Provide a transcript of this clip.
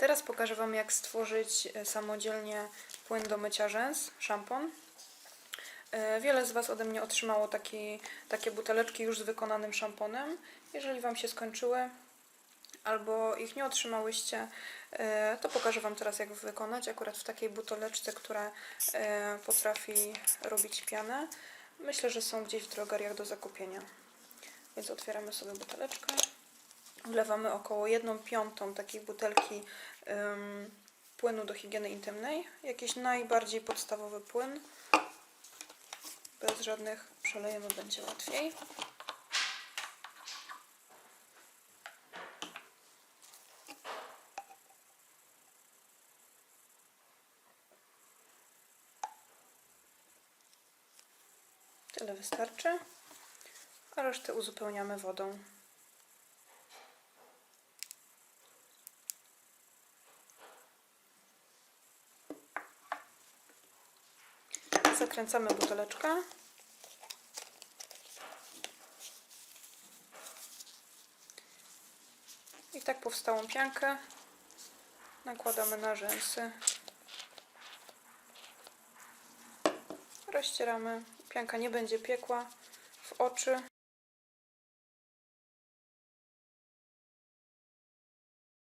Teraz pokażę Wam, jak stworzyć e, samodzielnie płyn do mycia rzęs, szampon. E, Wiele z Was ode mnie otrzymało taki, takie buteleczki już z wykonanym szamponem. Jeżeli Wam się skończyły albo ich nie otrzymałyście, e, to pokażę Wam teraz, jak wykonać. Akurat w takiej buteleczce, która potrafi robić pianę. Myślę, że są gdzieś w drogeriach do zakupienia. Więc otwieramy sobie buteleczkę. Wlewamy około 1 piątą takiej butelki płynu do higieny intymnej. Jakiś najbardziej podstawowy płyn. Bez żadnych przelejemy, będzie łatwiej. Tyle wystarczy, a resztę uzupełniamy wodą. Zakręcamy buteleczkę. I tak powstałą piankę nakładamy na rzęsy. Rozcieramy. Pianka nie będzie piekła w oczy.